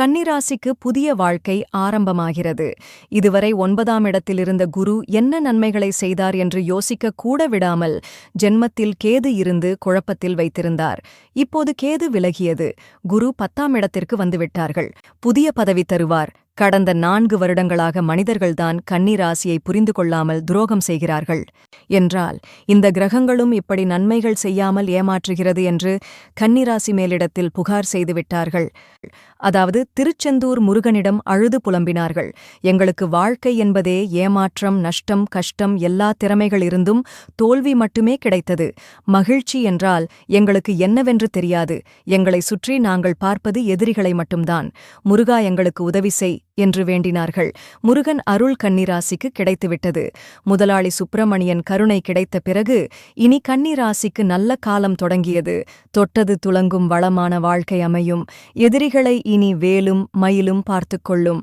கன்னிராசிக்கு புதிய வாழ்க்கை ஆரம்பமாகிறது. இதுவரை ஒன்பதாம் இடத்திலிருந்த குரு என்ன நன்மைகளை செய்தார் என்று யோசிக்க கூட விடாமல் ஜென்மத்தில் கேது இருந்து குழப்பத்தில் வைத்திருந்தார். இப்போது கேது விலகியது. குரு பத்தாம் இடத்திற்கு வந்துவிட்டார்கள். புதிய பதவி தருவார். கடந்த நான்கு வருடங்களாக மனிதர்கள்தான் கன்னிராசியை புரிந்து கொள்ளாமல் துரோகம் செய்கிறார்கள். என்றால் இந்த கிரகங்களும் இப்படி நன்மைகள் செய்யாமல் ஏமாற்றுகிறது என்று கன்னிராசி மேலிடத்தில் புகார் செய்துவிட்டார்கள் அதாவது திருச்செந்தூர் முருகனிடம் அழுது புலம்பினார்கள். எங்களுக்கு வாழ்க்கை என்பதே ஏமாற்றம் நஷ்டம் கஷ்டம் எல்லா திறமைகள் இருந்தும் தோல்வி மட்டுமே கிடைத்தது. மகிழ்ச்சி என்றால் எங்களுக்கு என்னவென்று தெரியாது. எங்களை சுற்றி நாங்கள் பார்ப்பது எதிரிகளை மட்டும்தான். முருகா எங்களுக்கு உதவி செய். என்று வேண்டினார்கள். முருகன் அருள் கன்னிராசிக்கு கிடைத்துவிட்டது. முதலாளி சுப்பிரமணியன் கருணை கிடைத்த பிறகு இனி கன்னிராசிக்கு நல்ல காலம் தொடங்கியது. தொட்டது துளங்கும் வளமான வாழ்க்கை அமையும். எதிரிகளை இனி வேலும் மயிலும் பார்த்துக் கொள்ளும்.